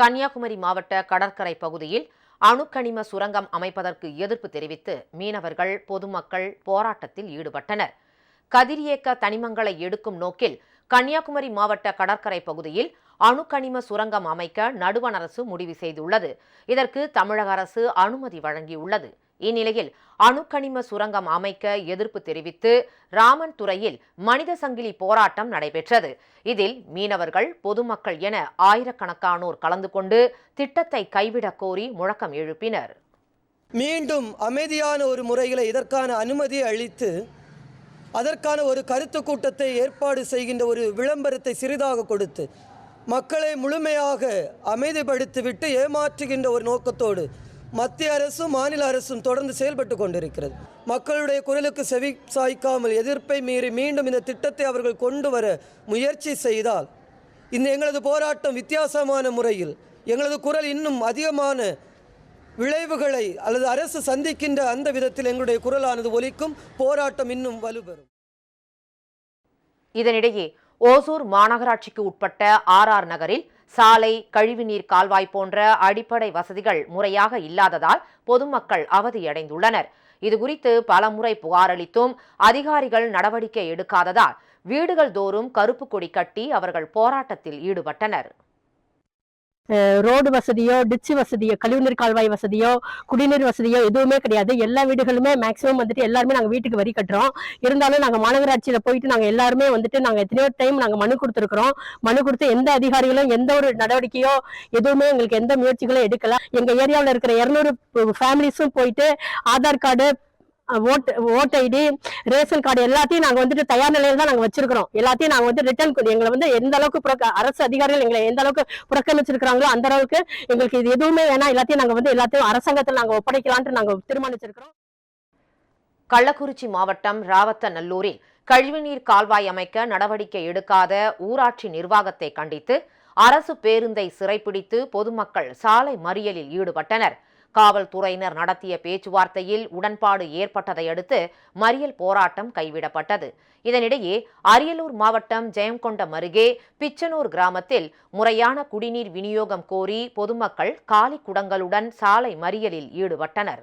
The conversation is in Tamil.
கன்னியாகுமரி மாவட்ட கடற்கரை பகுதியில் அணுக்கனிம சுரங்கம் அமைப்பதற்கு எதிர்ப்பு தெரிவித்து மீனவர்கள் பொதுமக்கள் போராட்டத்தில் ஈடுபட்டனர். கதிரியக்க தனிமங்களை எடுக்கும் நோக்கில் கன்னியாகுமரி மாவட்ட கடற்கரை பகுதியில் அணுக்கனிம சுரங்கம் அமைக்க நடுவண் அரசு முடிவு செய்துள்ளது. இதற்கு தமிழக அரசு அனுமதி வழங்கியுள்ளது. இந்நிலையில் அணுக்கனிம சுரங்கம் அமைக்க எதிர்ப்பு தெரிவித்து ராமன் துறையில் மனித சங்கிலி போராட்டம் நடைபெற்றது. இதில் மீனவர்கள் பொதுமக்கள் என ஆயிரக்கணக்கானோர் கலந்து கொண்டு திட்டத்தை கைவிடக் கோரி முழக்கம் எழுப்பினர். மீண்டும் அமைதியான ஒரு முறையில் இதற்கான அனுமதியை அளித்து அதற்கான ஒரு கருத்து கூட்டத்தை ஏற்பாடு செய்கின்ற ஒரு விளம்பரத்தை சிறிதாக கொடுத்து மக்களை முழுமையாக அமைதிப்படுத்திவிட்டு ஏமாற்றுகின்ற ஒரு நோக்கத்தோடு மத்திய அரசும் மாநில அரசும் தொடர்ந்து செயல்பட்டு கொண்டிருக்கிறது. மக்களுடைய குரலுக்கு செவி சாய்க்காமல் எதிர்ப்பை மீறி மீண்டும் இந்த திட்டத்தை அவர்கள் கொண்டு வர முயற்சி செய்தால் இந்த எங்களது போராட்டம் வித்தியாசமான முறையில் எங்களது குரல் இன்னும் அதிகமான விளைவுகளை அல்லது அரசு சந்திக்கின்ற அந்த விதத்தில் எங்களுடைய குரலானது ஒலிக்கும். போராட்டம் இன்னும் வலுப்பெறும். இதனிடையே ஓசூர் மாநகராட்சிக்கு உட்பட்ட ஆர் ஆர் நகரில் சாலை கழிவுநீர் கால்வாய் போன்ற அடிப்படை வசதிகள் முறையாக இல்லாததால் பொதுமக்கள் அவதியடைந்துள்ளனர். இதுகுறித்து பலமுறை புகாரளித்தும் அதிகாரிகள் நடவடிக்கை எடுக்காததால் வீடுகள் தோறும் கருப்பு கொடி கட்டி அவர்கள் போராட்டத்தில் ஈடுபட்டனர். ரோடு வசதியோ டிச்சு வசதியோ கழிவுநீர் கால்வாய் வசதியோ குடிநீர் வசதியோ எதுவுமே கிடையாது. எல்லா வீடுகளுமே மேக்ஸிமம் வந்துட்டு எல்லாருமே நாங்கள் வீட்டுக்கு வரி கட்டுறோம். இருந்தாலும் நாங்கள் மாநகராட்சியில் போயிட்டு நாங்கள் எல்லாருமே வந்துட்டு நாங்கள் எத்தனையோ டைம் நாங்கள் மனு கொடுத்துருக்குறோம். மனு கொடுத்து எந்த அதிகாரிகளும் எந்த ஒரு நடவடிக்கையோ எதுவுமே எங்களுக்கு எந்த முயற்சிகளும் எடுக்கல. எங்கள் ஏரியாவில் இருக்கிற இரநூறு ஃபேமிலிஸும் போயிட்டு Aadhaar card vote vote ID ration card எல்லாத்தையும் நாங்கள் வந்துட்டு தயார் நிலையில் தான் நாங்கள் வச்சிருக்கிறோம். எல்லாத்தையும் நாங்கள் வந்து ரிட்டர்ன் எங்களை வந்து எந்த அளவுக்கு புறக்க அரசு அதிகாரிகள் எங்களை எந்த அளவுக்கு புறக்கணிச்சிருக்கிறாங்களோ அந்த அளவுக்கு எங்களுக்கு இது எதுவுமே வேணா எல்லாத்தையும் நாங்கள் வந்து எல்லாத்தையும் அரசாங்கத்தில் நாங்கள் ஒப்படைக்கலான்ட்டு நாங்கள் தீர்மானிச்சிருக்கிறோம். கள்ளக்குறிச்சி மாவட்டம் ராவத்தநல்லூரில் கழிவுநீர் கால்வாய் அமைக்க நடவடிக்கை எடுக்காத ஊராட்சி நிர்வாகத்தை கண்டித்து அரசு பேருந்தை சிறைப்பிடித்து பொதுமக்கள் சாலை மறியலில் ஈடுபட்டனர். காவல்துறையினர் நடத்திய பேச்சுவார்த்தையில் உடன்பாடு ஏற்பட்டதை அடுத்து மறியல் போராட்டம் கைவிடப்பட்டது. இதனிடையே அரியலூர் மாவட்டம் ஜெயங்கொண்டம் அருகே பிச்சனூர் கிராமத்தில் முறையான குடிநீர் விநியோகம் கோரி பொதுமக்கள் காலி குடங்களுடன் சாலை மறியலில் ஈடுபட்டனர்.